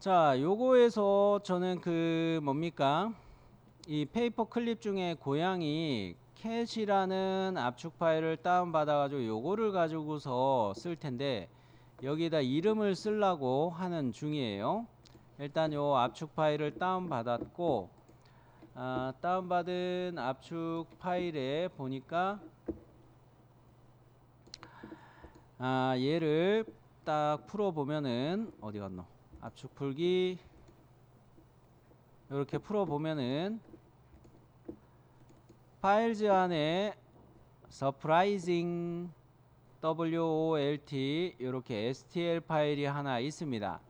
자, 요거에서 저는 그 뭡니까? 이 페이퍼 클립 중에 고양이 캣이라는 압축 파일을 다운 받아 가지고 요거를 가지고서 쓸 텐데 여기다 이름을 쓰려고 하는 중이에요. 일단 요 압축 파일을 다운 받았고 아, 다운 받은 압축 파일에 보니까 아, 얘를 딱 풀어 보면은 어디 갔노? 압축 풀기 이렇게 풀어 보면은 파일즈 안에 surprising WOLT 이렇게 STL 파일이 하나 있습니다.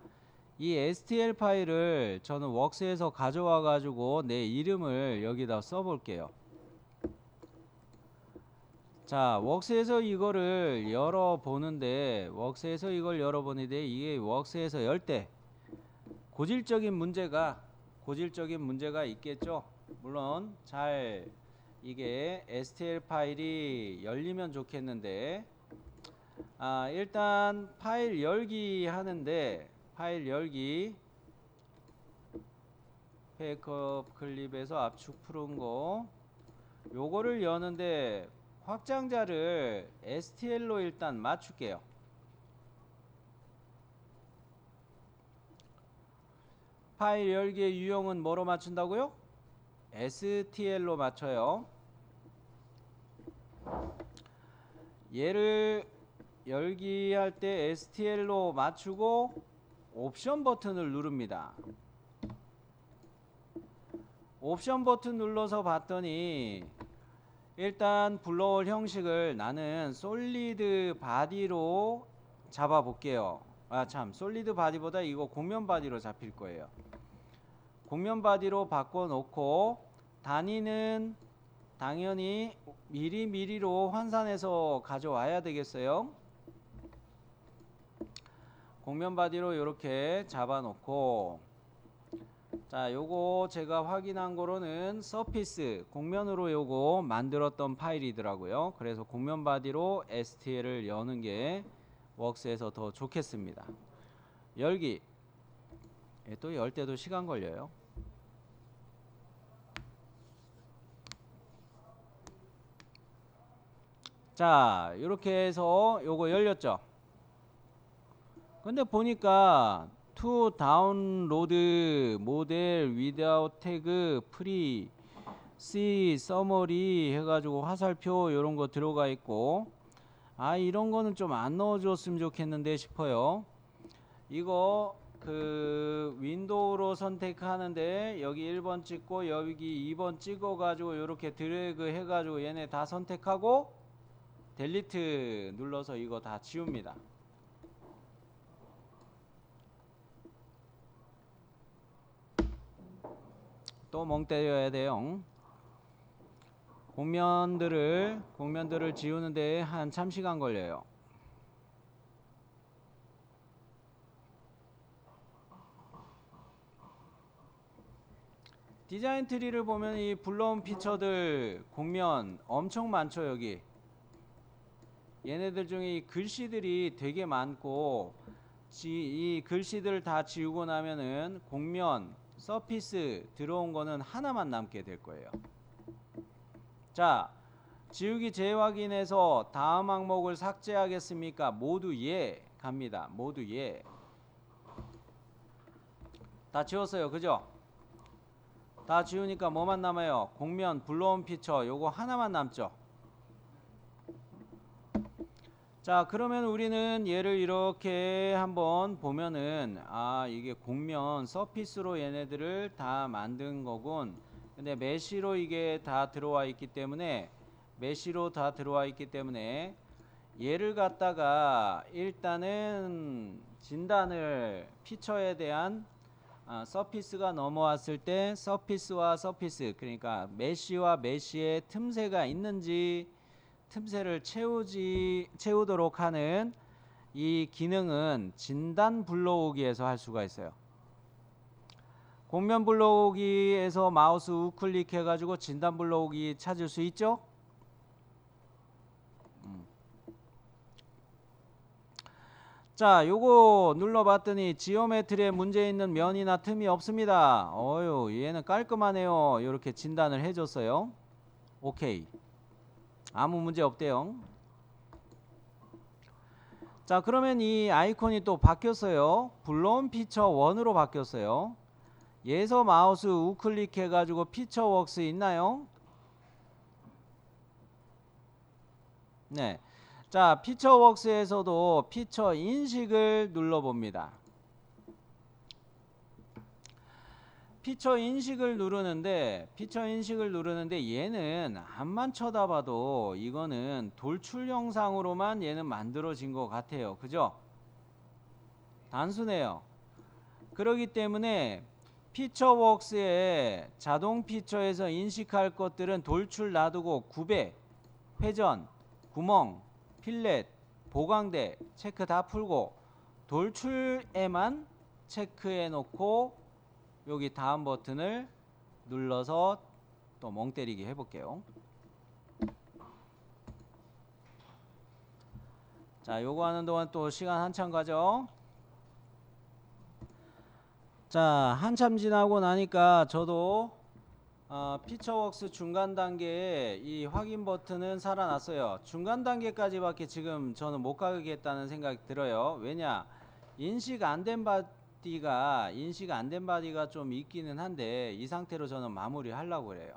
이 STL 파일을 저는 웍스에서 가져와 가지고 내 이름을 여기다 써 볼게요. 자, 웍스에서 이거를 열어 보는데 웍스에서 이걸 열어 보는데 이게 웍스에서 열 때 고질적인 문제가 고질적인 문제가 있겠죠. 물론 잘 이게 STL 파일이 열리면 좋겠는데 아, 일단 파일 열기 하는데 파일 열기 페이크업 클립에서 압축 푸른 거 요거를 여는데 확장자를 STL로 일단 맞출게요. 파일 열기의 유형은 뭐로 맞춘다고요? STL로 맞춰요. 얘를 열기할 때 STL로 맞추고 옵션 버튼을 누릅니다. 옵션 버튼 눌러서 봤더니 일단 불러올 형식을 나는 솔리드 바디로 잡아 볼게요. 아 참 솔리드 바디보다 이거 공면 바디로 잡힐 거예요. 공면 바디로 바꿔 놓고 단위는 당연히 미리 미리로 환산해서 가져와야 되겠어요. 공면 바디로 이렇게 잡아 놓고 자, 요거 제가 확인한 거로는 서피스 공면으로 요거 만들었던 파일이더라고요. 그래서 공면 바디로 STL을 여는 게 웍스에서 더 좋겠습니다. 열기 예, 또열 때도 시간 걸려요. 자, 이렇게 해서 요거 열렸죠. 근데 보니까 to download 모델 without tag free C summary 해가지고 화살표 이런 거 들어가 있고 아 이런 거는 좀 안 넣어줬으면 좋겠는데 싶어요. 이거 그 윈도우로 선택하는데 여기 1번 찍고 여기 2번 찍어가지고 이렇게 드래그 해가지고 얘네 다 선택하고 델리트 눌러서 이거 다 지웁니다. 또 멍 때려야 돼요. 공면들을 공면들을 지우는데 한참 시간 걸려요. 디자인 트리를 보면 이 불러온 피처들 공면 엄청 많죠 여기. 얘네들 중에 이 글씨들이 되게 많고 지, 이 글씨들 다 지우고 나면은 공면 서피스 들어온 거는 하나만 남게 될 거예요. 자, 지우기 재확인해서 다음 항목을 삭제하겠습니까? 모두 예 갑니다. 모두 예. 다 지웠어요. 그죠? 다 지우니까 뭐만 남아요? 공면 불러온 피처 요거 하나만 남죠. 자 그러면 우리는 얘를 이렇게 한번 보면은 아 이게 공면 서피스로 얘네들을 다 만든 거군. 근데 메시로 이게 다 들어와 있기 때문에 메시로 다 들어와 있기 때문에 얘를 갖다가 일단은 진단을 피처에 대한 아, 서피스가 넘어왔을 때 서피스와 서피스 그러니까 메시와 메시의 틈새가 있는지 틈새를 채우지 채우도록 하는 이 기능은 진단 불러오기에서 할 수가 있어요. 공면 불러오기에서 마우스 우클릭 해가지고 진단 불러오기 찾을 수 있죠? 음. 자, 요거 눌러봤더니 지오메트리에 문제 있는 면이나 틈이 없습니다. 어유, 얘는 깔끔하네요. 이렇게 진단을 해줬어요. 오케이. 아무 문제 없대요. 자, 그러면 이 아이콘이 또 바뀌었어요. 블론 피처 1으로 바뀌었어요. 예서 마우스 우클릭 해가지고 피처 웍스 있나요? 네. 자, 피처 웍스에서도 피처 인식을 눌러봅니다. 피처 인식을 누르는데 피처 인식을 누르는데 얘는 앞만 쳐다봐도 이거는 돌출 영상으로만 얘는 만들어진 것 같아요. 그죠? 단순해요. 그러기 때문에 피처웍스에 자동 피처에서 인식할 것들은 돌출 놔두고 구배, 회전, 구멍, 필렛, 보강대 체크 다 풀고 돌출에만 체크해 놓고 여기 다음 버튼을 눌러서 또 멍 때리기 해볼게요. 자, 요거 하는 동안 또 시간 한참 가죠. 자, 한참 지나고 나니까 저도 어, 피처웍스 중간 단계에 이 확인 버튼은 살아났어요. 중간 단계까지밖에 지금 저는 못 가겠다는 생각이 들어요. 왜냐? 인식 안 된 바 디가 인식 안 된 바디가 좀 있기는 한데 이 상태로 저는 마무리 하려고 그래요.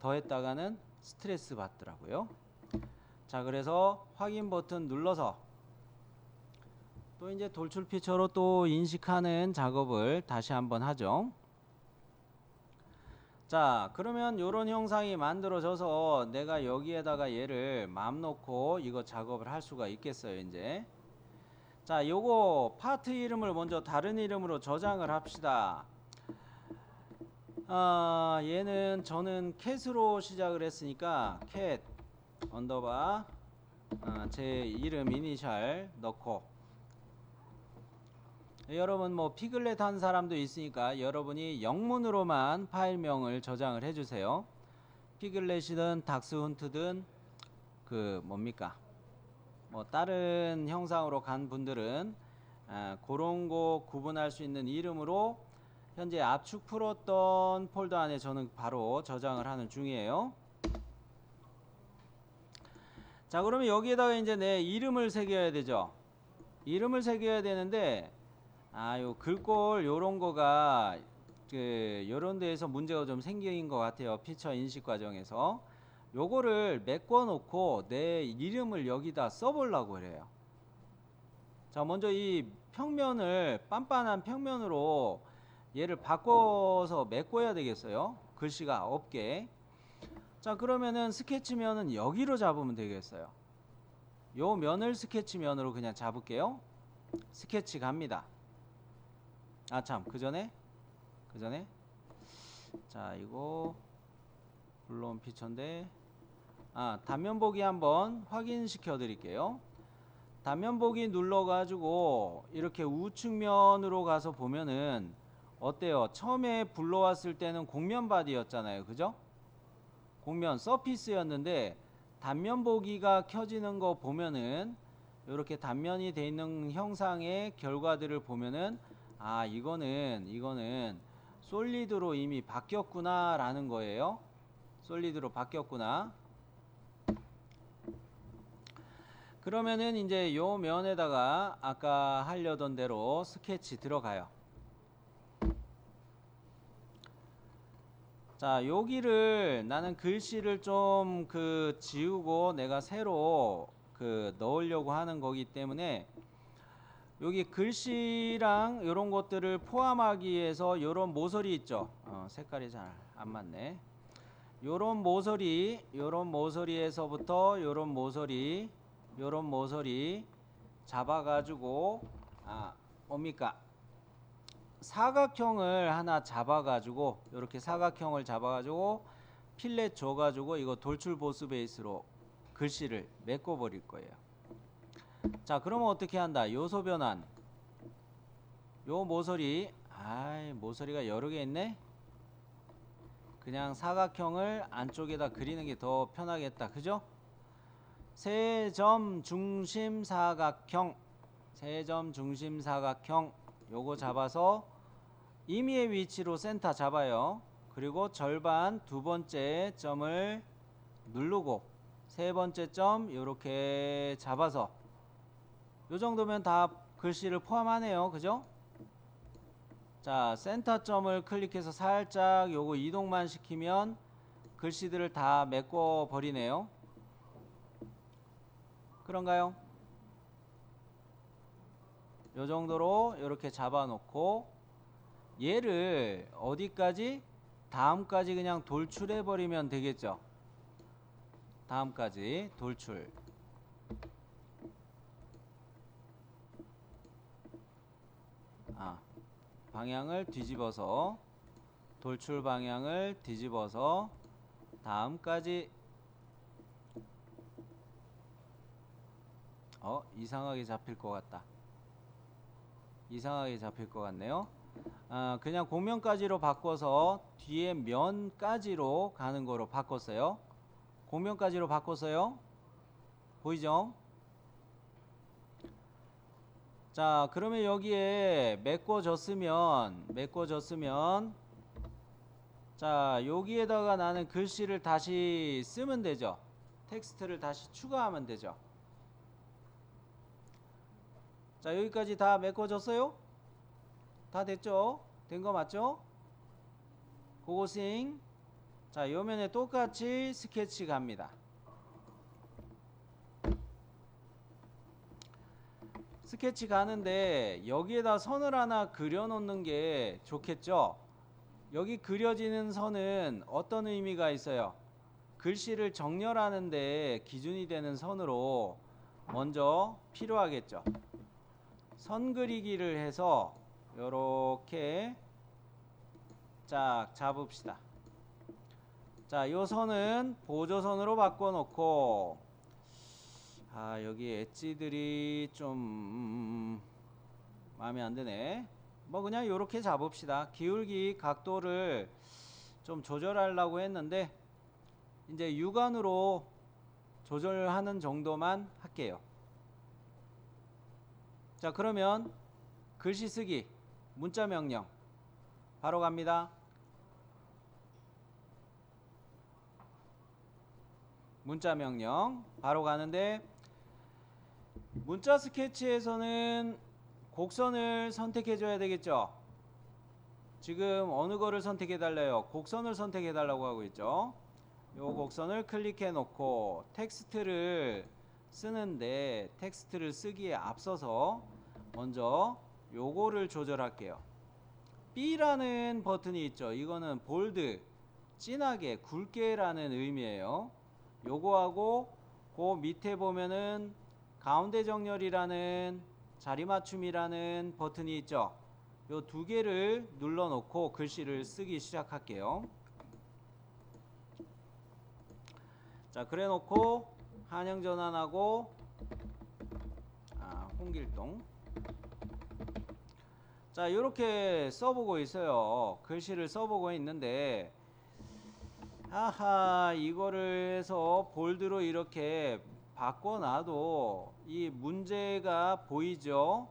더 했다가는 스트레스 받더라고요. 자, 그래서 확인 버튼 눌러서 또 이제 돌출 피처로 또 인식하는 작업을 다시 한번 하죠. 자 그러면 요런 형상이 만들어져서 내가 여기에다가 얘를 맘 놓고 이거 작업을 할 수가 있겠어요 이제 자 요거 파트 이름을 먼저 다른 이름으로 저장을 합시다 아 얘는 저는 캣으로 시작을 했으니까 캣 언더바 아, 제 이름 이니셜 넣고 여러분 뭐 피글렛 한 사람도 있으니까 여러분이 영문으로만 파일명을 저장을 해주세요. 피글렛이든 닥스훈트든 그 뭡니까? 뭐 다른 형상으로 간 분들은 아, 그런 거 구분할 수 있는 이름으로 현재 압축 풀었던 폴더 안에 저는 바로 저장을 하는 중이에요. 자 그러면 여기에다가 이제 내 이름을 새겨야 되죠. 이름을 새겨야 되는데 아요 글꼴 요런 거가 그 요런 데에서 문제가 좀 생긴 것 같아요 피처 인식 과정에서 요거를 메꿔 놓고 내 이름을 여기다 써보려고 그래요. 자 먼저 이 평면을 빤빤한 평면으로 얘를 바꿔서 메꿔야 되겠어요. 글씨가 없게. 자 그러면은 스케치면은 여기로 잡으면 되겠어요. 요 면을 스케치면으로 그냥 잡을게요. 스케치 갑니다. 아 참 그 전에? 그 전에? 자 이거 블론 피처인데 아 단면 보기 한번 확인시켜 드릴게요. 단면 보기 눌러 가지고 이렇게 우측면으로 가서 보면은 어때요? 처음에 불러왔을 때는 곡면 바디였잖아요. 그죠? 곡면 서피스였는데 단면 보기가 켜지는 거 보면은 이렇게 단면이 돼 있는 형상의 결과들을 보면은 아 이거는 이거는 솔리드로 이미 바뀌었구나 라는 거예요. 솔리드로 바뀌었구나 그러면은 이제 요 면에다가 아까 하려던 대로 스케치 들어가요 자 여기를 나는 글씨를 좀 그 지우고 내가 새로 그 넣으려고 하는 거기 때문에 여기 글씨랑 이런 것들을 포함하기 위해서 이런 모서리 있죠. 어, 색깔이 잘 안 맞네. 요런 모서리, 요런 모서리에서부터 요런 모서리, 요런 모서리 잡아가지고 아 뭡니까? 사각형을 하나 잡아가지고 이렇게 사각형을 잡아가지고 필렛 줘가지고 이거 돌출 보스 베이스로 글씨를 메꿔 버릴 거예요. 자 그러면 어떻게 한다? 요소 변환. 요 모서리 아이 모서리가 여러 개 있네? 그냥 사각형을 안쪽에다 그리는 게 더 편하겠다. 그죠 세점 중심 사각형 세점 중심 사각형 요거 잡아서 임의의 위치로 센터 잡아요. 그리고 절반 두 번째 점을 누르고 세 번째 점 요렇게 잡아서 요 정도면 다 글씨를 포함하네요. 그죠? 자, 센터 점을 클릭해서 살짝 요거 이동만 시키면 글씨들을 다 메꿔 버리네요. 그런가요? 요 정도로 이렇게 잡아 놓고 얘를 어디까지? 다음까지 그냥 돌출해 버리면 되겠죠. 다음까지 돌출. 아, 방향을 뒤집어서 돌출 방향을 뒤집어서 다음까지 어 이상하게 잡힐 것 같다. 이상하게 잡힐 것 같네요. 아, 그냥 공면까지로 바꿔서 뒤에 면까지로 가는 거로 바꿨어요. 공면까지로 바꿨어요. 보이죠? 자 그러면 여기에 메꿔졌으면 메꿔졌으면 자 여기에다가 나는 글씨를 다시 쓰면 되죠. 텍스트를 다시 추가하면 되죠 자 여기까지 다 메꿔졌어요? 다 됐죠? 된 거 맞죠? 고고싱. 자 요면에 똑같이 스케치 갑니다. 스케치 가는데 여기에다 선을 하나 그려 놓는 게 좋겠죠? 여기 그려지는 선은 어떤 의미가 있어요? 글씨를 정렬하는데 기준이 되는 선으로 먼저 필요하겠죠 선 그리기를 해서 요렇게 쫙 잡읍시다 자, 요 선은 보조선으로 바꿔 놓고 아, 여기 엣지들이 좀 마음에 안 드네. 뭐 그냥 요렇게 잡읍시다. 기울기 각도를 좀 조절하려고 했는데 이제 육안으로 조절하는 정도만 할게요. 자, 그러면 글씨 쓰기 문자 명령. 바로 갑니다. 문자 명령. 바로 가는데 문자 스케치에서는 곡선을 선택해 줘야 되겠죠? 지금 어느 거를 선택해 달래요? 곡선을 선택해 달라고 하고 있죠? 요 곡선을 클릭해 놓고 텍스트를 쓰는데 텍스트를 쓰기에 앞서서 먼저 요거를 조절할게요 B라는 버튼이 있죠 이거는 볼드 진하게 굵게라는 의미예요 요거하고 그 밑에 보면은 가운데 정렬이라는 자리 맞춤이라는 버튼이 있죠. 요 두 개를 눌러 놓고 글씨를 쓰기 시작할게요. 자, 그래 놓고 한영 전환하고 아, 홍길동 자, 이렇게 써보고 있어요. 글씨를 써보고 있는데 아하 이거를 해서 볼드로 이렇게 바꿔놔도 이 문제가 보이죠?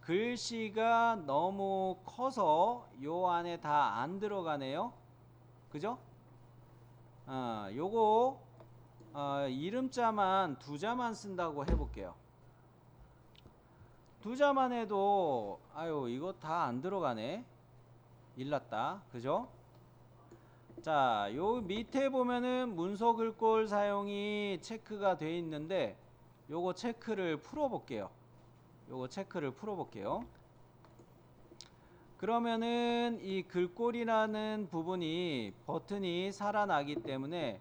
글씨가 너무 커서 요 안에 다 안 들어가네요. 그죠? 어, 요거 어, 이름자만 두 자만 쓴다고 해볼게요 두 자만 해도 아유 이거 다 안 들어가네 일났다 그죠 자, 요 밑에 보면은 문서 글꼴 사용이 체크가 돼 있는데 요거 체크를 풀어 볼게요. 요거 체크를 풀어 볼게요. 그러면은 이 글꼴이라는 부분이 버튼이 살아나기 때문에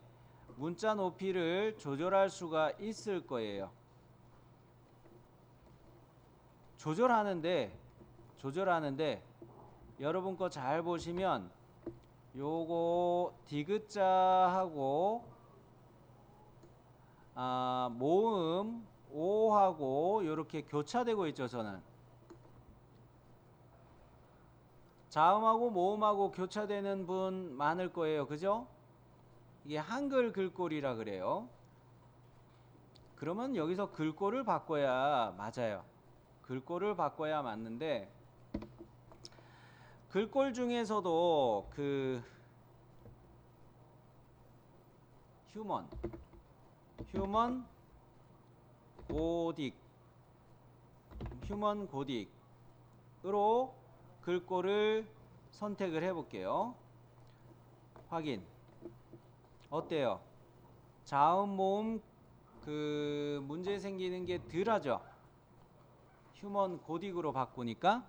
문자 높이를 조절할 수가 있을 거예요. 조절하는데 조절하는데 여러분 거 잘 보시면 요거 디귿자하고 아, 모음 5하고 이렇게 교차되고 있죠 저는. 자음하고 모음하고 교차되는 분 많을 거예요. 그죠? 이게 한글 글꼴이라 그래요. 그러면 여기서 글꼴을 바꿔야 맞아요 글꼴을 바꿔야 맞는데 글꼴 중에서도 그 휴먼 휴먼 고딕 휴먼 고딕으로 글꼴을 선택을 해 볼게요. 확인. 어때요? 자음 모음 그 문제 생기는 게 덜하죠. 휴먼 고딕으로 바꾸니까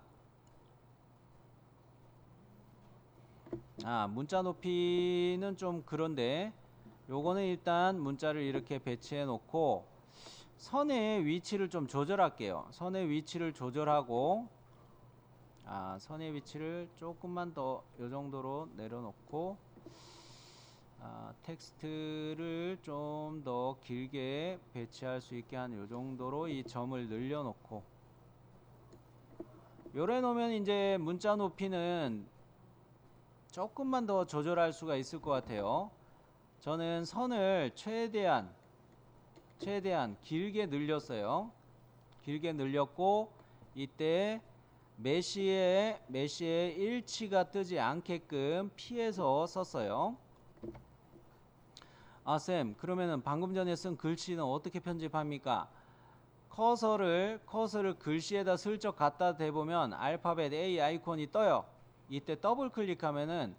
아 문자 높이는 좀 그런데 요거는 일단 문자를 이렇게 배치해 놓고 선의 위치를 좀 조절할게요. 선의 위치를 조절하고 아 선의 위치를 조금만 더 요 정도로 내려놓고 아, 텍스트를 좀 더 길게 배치할 수 있게 한 요 정도로 이 점을 늘려놓고 요래 놓으면 이제 문자 높이는 조금만 더 조절할 수가 있을 것 같아요. 저는 선을 최대한 최대한 길게 늘렸어요. 길게 늘렸고 이때 메시의 메시의 일치가 뜨지 않게끔 피해서 썼어요. 아, 쌤, 그러면은 방금 전에 쓴 글씨는 어떻게 편집합니까? 커서를 커서를 글씨에다 슬쩍 갖다 대보면 알파벳 A 아이콘이 떠요. 이때 더블 클릭하면은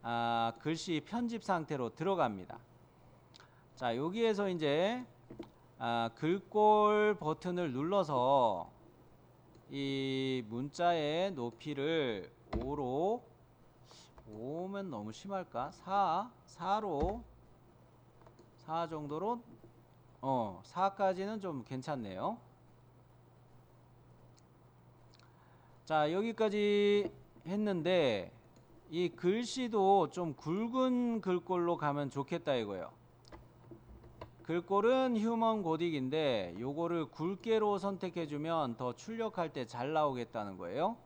아, 글씨 편집 상태로 들어갑니다. 자, 여기에서 이제 아, 글꼴 버튼을 눌러서 이 문자의 높이를 5로 5면 너무 심할까? 4, 4로 4 정도로 어 4까지는 좀 괜찮네요. 자 여기까지 했는데 이 글씨도 좀 굵은 글꼴로 가면 좋겠다 이거예요. 글꼴은 휴먼 고딕인데 요거를 굵게로 선택해 주면 더 출력할 때 잘 나오겠다는 거예요.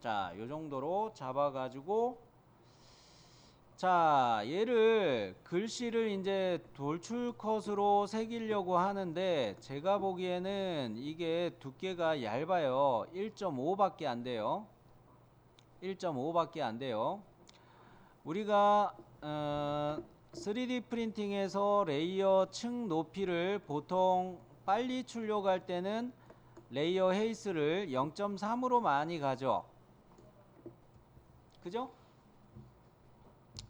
자, 요 정도로 잡아 가지고 자, 얘를 글씨를 이제 돌출 컷으로 새기려고 하는데 제가 보기에는 이게 두께가 얇아요. 1.5밖에 안 돼요. 1.5밖에 안 돼요. 우리가 어, 3D 프린팅에서 레이어 층 높이를 보통 빨리 출력할 때는 레이어 헤이스를 0.3으로 많이 가죠. 그죠?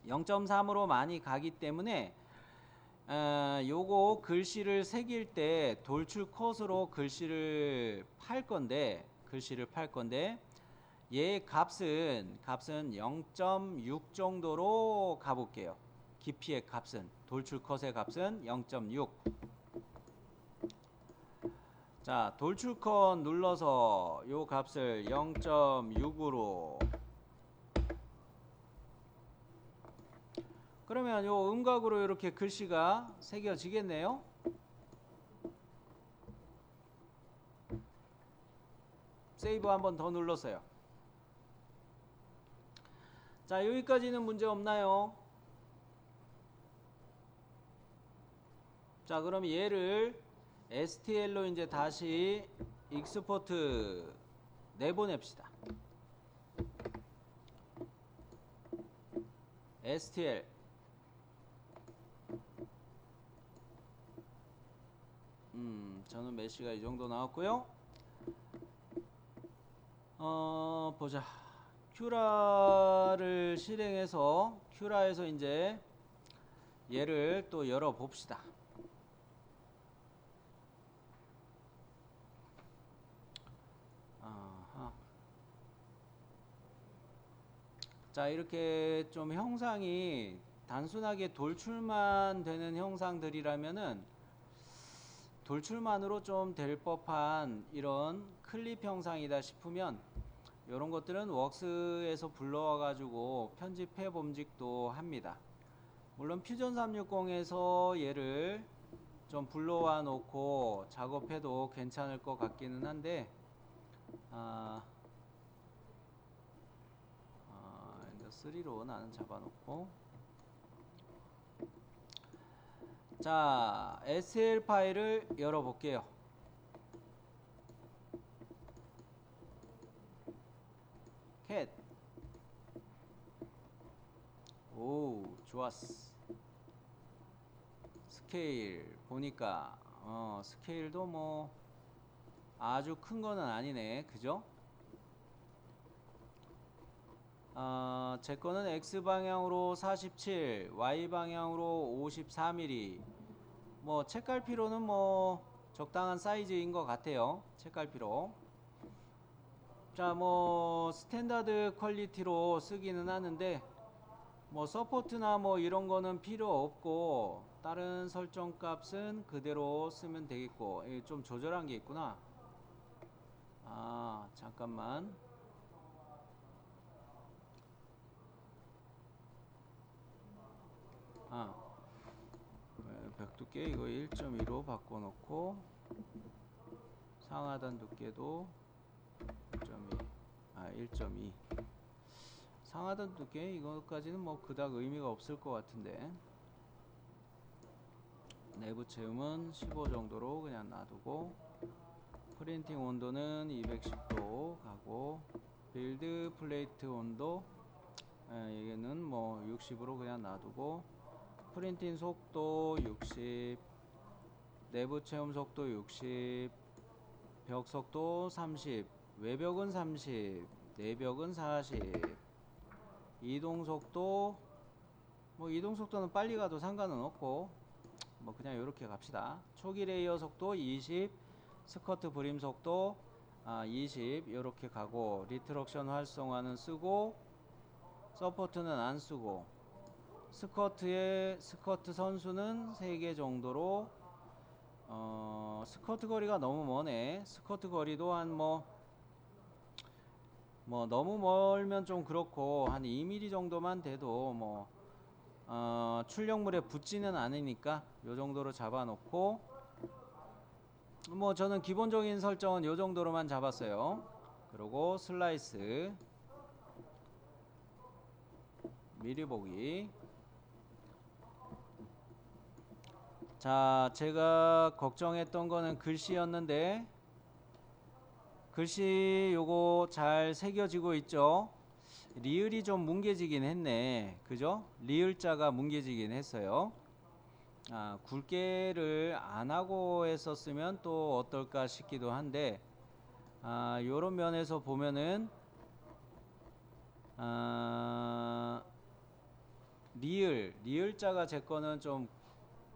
0.3으로 많이 가기 때문에 어, 요거 글씨를 새길 때 돌출 컷으로 글씨를 팔 건데 글씨를 팔 건데 얘 값은 값은 0.6 정도로 가볼게요. 깊이의 값은 돌출 컷의 값은 0.6. 자 돌출 컷 눌러서 요 값을 0.6으로 그러면 요 음각으로 이렇게 글씨가 새겨지겠네요. 세이브 한 번 더 눌렀어요. 자, 여기까지는 문제 없나요? 자, 그럼 얘를 STL로 이제 다시 익스포트 내보냅시다. STL 음, 저는 메시가 이 정도 나왔고요. 어, 보자. 큐라를 실행해서 큐라에서 이제 얘를 또 열어 봅시다. 자, 이렇게 좀 형상이 단순하게 돌출만 되는 형상들이라면은 돌출만으로 좀 될 법한 이런 클립 형상이다 싶으면 이런 것들은 웍스에서 불러와 가지고 편집해 봄직도 합니다. 물론 퓨전 360에서 얘를 좀 불러와 놓고 작업해도 괜찮을 것 같기는 한데 아, 아, 엔더 3로 나는 잡아놓고 자, SL 파일을 열어볼게요. 캣. 오, 좋았어. 스케일 보니까 어, 스케일도 뭐 아주 큰 거는 아니네. 그죠? 어, 제 거는 X 방향으로 47, Y 방향으로 54mm. 뭐 책갈 필요는 뭐 적당한 사이즈인 것 같아요. 책갈 필요. 자, 뭐 스탠다드 퀄리티로 쓰기는 하는데 뭐 서포트나 뭐 이런 거는 필요 없고 다른 설정 값은 그대로 쓰면 되겠고 이게 좀 조절한 게 있구나. 아, 잠깐만. 아, 네, 벽 두께 이거 1.2로 바꿔놓고 상하단 두께도 1.2, 아 1.2. 상하단 두께 이거까지는 뭐 그닥 의미가 없을 것 같은데 내부 체음은 15 정도로 그냥 놔두고 프린팅 온도는 210도 가고 빌드 플레이트 온도 에, 이게는 뭐 60으로 그냥 놔두고 프린팅 속도 60 내부 체험 속도 60 벽 속도 30 외벽은 30 내벽은 40 이동 속도 뭐 이동 속도는 빨리 가도 상관은 없고 뭐 그냥 이렇게 갑시다. 초기 레이어 속도 20 스커트 브림 속도 아, 20 이렇게 가고 리트럭션 활성화는 쓰고 서포트는 안 쓰고 스커트의 스커트 선수는 3개 정도로 어, 스커트 거리가 너무 머네. 스커트 거리도 한뭐뭐 너무 멀면 좀 그렇고 한 2mm 정도만 돼도 뭐 어, 출력물에 붙지는 않으니까 요 정도로 잡아놓고 뭐 저는 기본적인 설정은 요 정도로만 잡았어요. 그리고 슬라이스. 미리 보기 자 제가 걱정했던 거는 글씨였는데 글씨 요거 잘 새겨지고 있죠? 리을이 좀 뭉개지긴 했네. 그죠? 리을자가 뭉개지긴 했어요. 아, 굵게를 안 하고 했었으면 또 어떨까 싶기도 한데 아, 요런 면에서 보면은 아, 리을 리을자가 제 거는 좀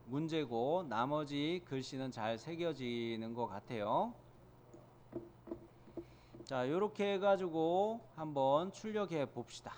문제고 나머지 글씨는 잘 새겨지는 것 같아요. 자, 이렇게 해가지고 한번 출력해 봅시다.